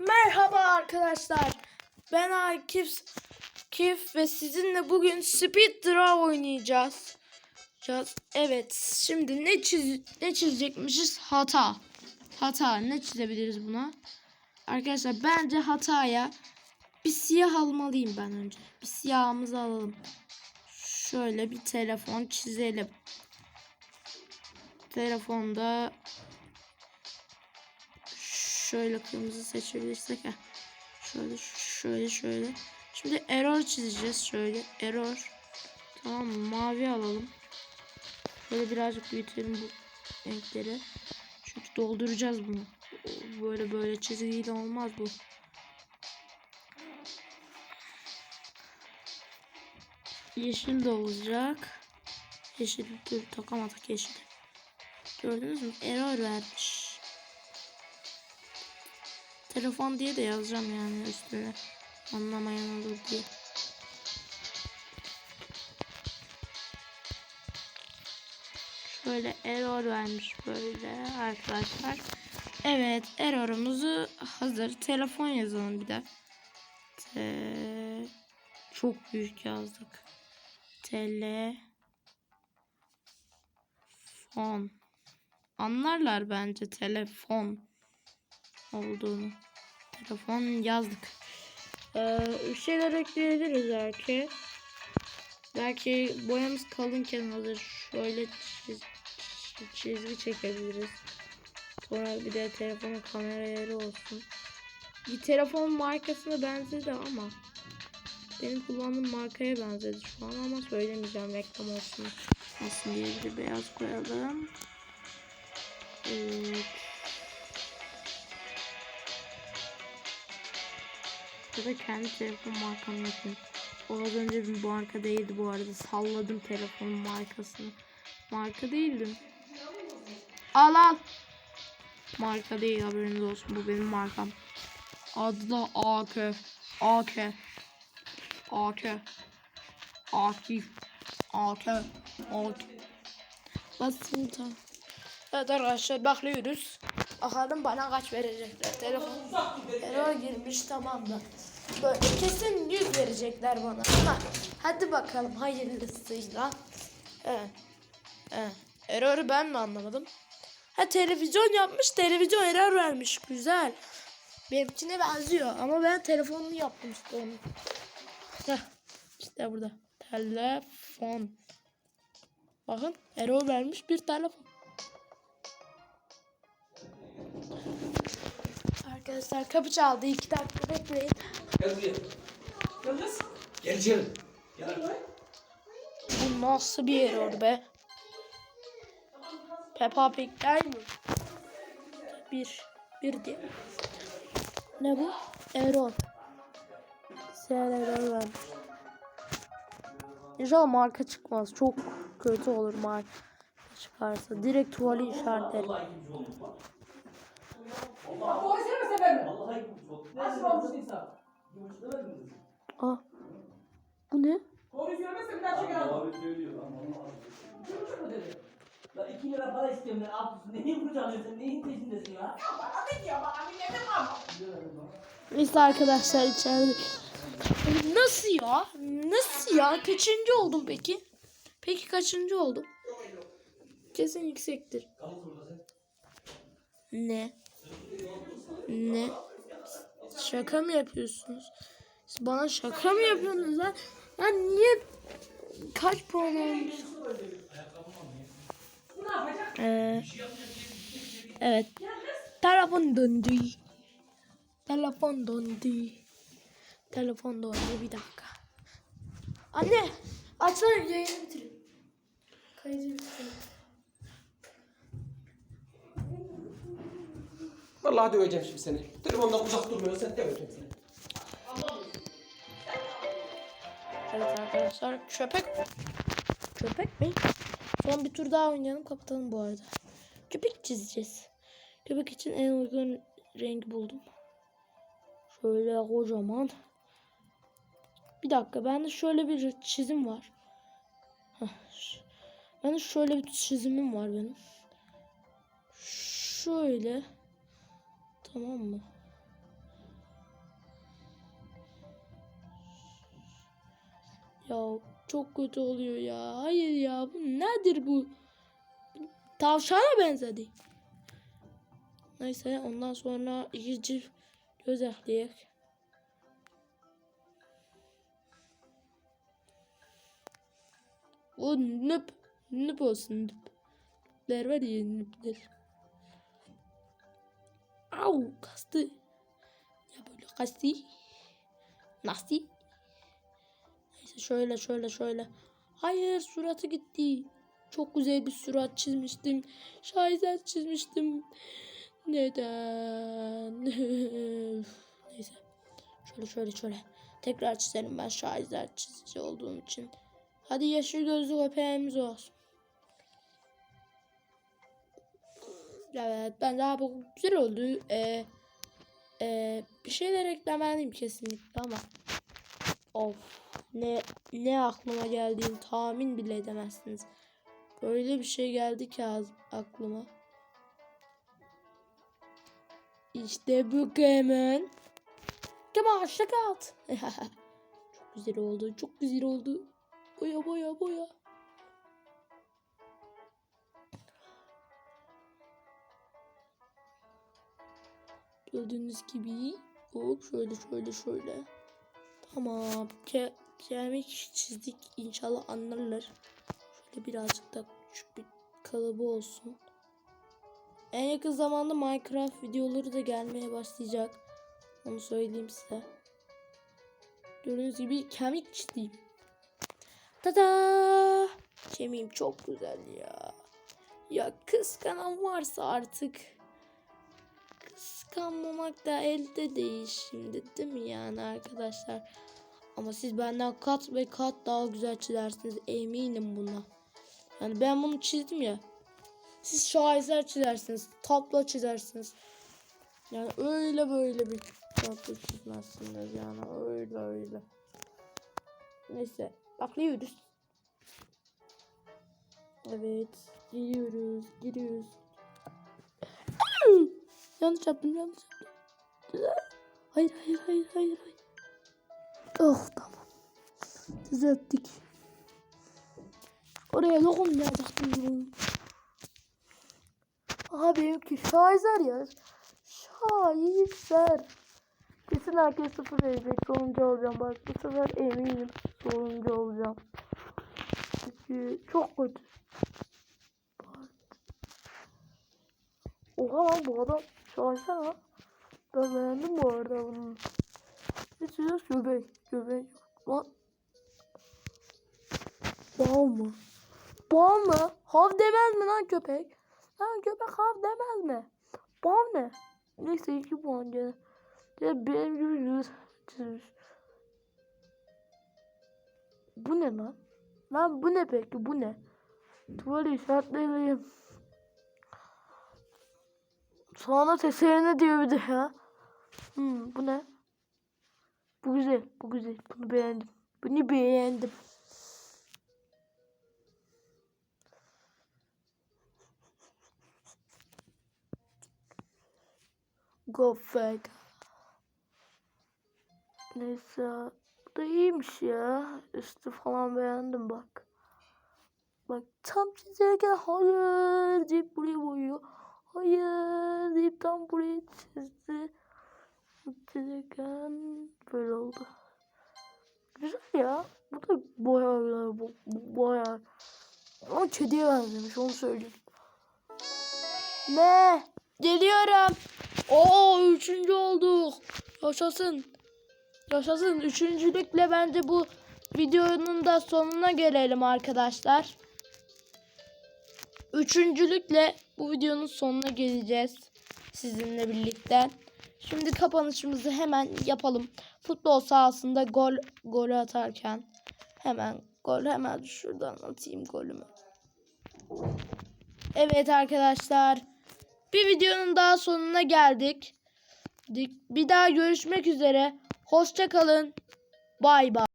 Merhaba arkadaşlar. Ben Akif Kif ve sizinle bugün Speed Draw oynayacağız. Evet, şimdi ne çiz ne çizecekmişiz? Hata. Hata. Ne çizebiliriz buna? Arkadaşlar bence hataya bir siyah almalıyım ben önce. Bir siyahımızı alalım. Şöyle bir telefon çizelim. Telefonda şöyle kırmızı seçebilirsek heh. şöyle şöyle şöyle. Şimdi error çizeceğiz şöyle. Error. Tamam mavi alalım. Şöyle birazcık büyütelim bu renkleri. Çünkü dolduracağız bunu. Böyle böyle çizgiyle olmaz bu. Yeşil de olacak. Yeşil dur takamadık yeşil gördünüz mü? Error vermiş Telefon diye de yazacağım yani üstüne. Anlamayan olur diye. Şöyle error vermiş böyle arkadaşlar. Evet error'umuzu hazır. Telefon yazalım bir de. Te... Çok büyük yazdık. Telefon. Anlarlar bence telefon olduğunu. Telefon yazdık. Ee, şeyler ekleyebiliriz belki. Belki boyamız kalınken hazır. Şöyle çiz, çizgi çekebiliriz. Sonra bir de telefonun kamera olsun. Bir telefon markasına benzedi ama benim kullandığım markaya benzedi şu an ama söylemeyeceğim reklam olsun. Olsun diye bir beyaz koyalım. Evet. Ya da kendi telefon markamı yapayım. O az önce bir marka değildi bu arada. Salladım telefonun markasını. Marka değildim. Al al. Marka değil haberiniz olsun. Bu benim markam. Adı da AK. AK. AK. Akif. AK. AK. Basın tamam. Evet arkadaşlar bakıyoruz. Bakalım bana kaç verecekler. Telefon error girmiş tamam da. Böyle kesin 100 verecekler bana. Ha, hadi bakalım hayırlısıyla. Evet. Evet. Ben mi anlamadım? Ha televizyon yapmış televizyon error vermiş. Güzel. Benimkine benziyor ama ben telefonunu yaptım işte onu. Heh, işte burada. Telefon. Bakın error vermiş bir telefon. Arkadaşlar kapı çaldı. iki dakika bekleyin. Gel buraya. Gel kız. Gel içeri. Gel arkadaş. Bu nasıl bir error be? Peppa Pig değil mi? Bir. Bir diye. Ne bu? Error. Sen error vermiş. İnşallah marka çıkmaz. Çok kötü olur marka çıkarsa. Direkt tuvali işaretlerim. Bak. Doğru söyleme sefer mi? Vallahi ikinci oldum. Nasıl olmuş insan? Mi? Ah. Bu ne? Doğruyu söylemezse bir daha çeker alma. Abi söylüyor lan. Çocuk mu dedi? La iki lira para istiyorum ben. Abdüsün neyin kucağınıyorsun? Neyin peşindesin ya? Ya bana ne diyor bana milletim ama. Neyse arkadaşlar içeride. Nasıl ya? Nasıl ya? Kaçıncı oldum peki? Peki kaçıncı oldum? Kesin yüksektir. Sen. Ne? Ne? Şaka mı yapıyorsunuz? Siz bana şaka mı yapıyorsunuz lan? Lan niye kaç puan olmuş? Ee, evet. Telefon döndü. Telefon döndü. Telefon döndü bir dakika. Anne açsana yayını bitireyim. Kaydı bitireyim. Vallahi döveceğim şimdi seni. Telefondan uzak durmuyorsun sen döveceğim seni. Evet arkadaşlar köpek köpek mi? Son bir tur daha oynayalım kapatalım bu arada. Köpek çizeceğiz. Köpek için en uygun rengi buldum. Şöyle kocaman. Bir dakika bende şöyle bir çizim var. Bende şöyle bir çizimim var benim. Şöyle. Tamam mı? Ya çok kötü oluyor ya. Hayır ya bu nedir bu? Tavşana benzedi. Neyse ondan sonra iki cilt göz ekleyek. O nüp nüp olsun nüp. Der var ya nüpler. Au kastı. Ya böyle kastı. Nasıl? Neyse şöyle şöyle şöyle. Hayır suratı gitti. Çok güzel bir surat çizmiştim. Şaheser çizmiştim. Neden? Neyse. Şöyle şöyle şöyle. Tekrar çizelim ben şaheser çizici olduğum için. Hadi yeşil gözlü köpeğimiz olsun. Evet ben daha bu güzel oldu. Ee, ee, bir şeyler eklemeliyim kesinlikle ama of ne ne aklıma geldiğini tahmin bile edemezsiniz. Böyle bir şey geldi ki aklıma. İşte bu. Come on check out. çok güzel oldu. Çok güzel oldu. Boya boya boya. Gördüğünüz gibi hop şöyle şöyle şöyle. Tamam. Ke çizdik. İnşallah anlarlar. Şöyle birazcık da küçük bir kalıbı olsun. En yakın zamanda Minecraft videoları da gelmeye başlayacak. Onu söyleyeyim size. Gördüğünüz gibi kemik çizdim. Tada! Kemiğim çok güzel ya. Ya kıskanan varsa artık kıskanmamak da elde değil şimdi değil mi yani arkadaşlar? Ama siz benden kat ve kat daha güzel çizersiniz eminim buna. Yani ben bunu çizdim ya. Siz şaheser çizersiniz, tablo çizersiniz. Yani öyle böyle bir tablo çizmezsiniz yani öyle öyle. Neyse bakıyoruz. Evet giriyoruz giriyoruz. Yanlış yaptım yanlış yaptım. Hayır hayır hayır hayır hayır. Oh tamam. Düzelttik. Oraya dokunmayacaktım. Aha benimki şaheser ya. Şaheser. Kesin herkes sıfır verecek. Sonuncu olacağım. Bak bu sefer eminim sonuncu olacağım. Çünkü çok kötü. Oha lan bu adam ha. Ben beğendim bu arada bunu. Ne çiziyoruz? Göbek. Göbek. Lan. Bal mı? Bal mı? Hav demez mi lan köpek? Lan köpek hav demez mi? Bal ne? Neyse iki puan gene. Ya benim gibi yüz çizmiş. Bu ne lan? Lan bu ne peki? Bu ne? Tuvalet işaretleyelim. Sonra teserine diyor bir de ya. Hmm, bu ne? Bu güzel, bu güzel. Bunu beğendim. Bunu beğendim. Go fag. Neyse. Bu da iyiymiş ya. Üstü falan beğendim bak. Bak tam çizerken hayır deyip buraya boyuyor. Hayır deyip tam buraya çizdi. Çizerken böyle oldu. Güzel ya. Bu da boyar bu, bu boyar. Ama kediye benzemiş onu söyleyeyim. Ne? Geliyorum. Oo üçüncü olduk. Yaşasın. Yaşasın. Üçüncülükle bence bu videonun da sonuna gelelim arkadaşlar. Üçüncülükle bu videonun sonuna geleceğiz. Sizinle birlikte. Şimdi kapanışımızı hemen yapalım. Futbol sahasında gol golü atarken hemen gol hemen şuradan atayım golümü. Evet arkadaşlar. Bir videonun daha sonuna geldik. Bir daha görüşmek üzere. Hoşça kalın. Bay bay.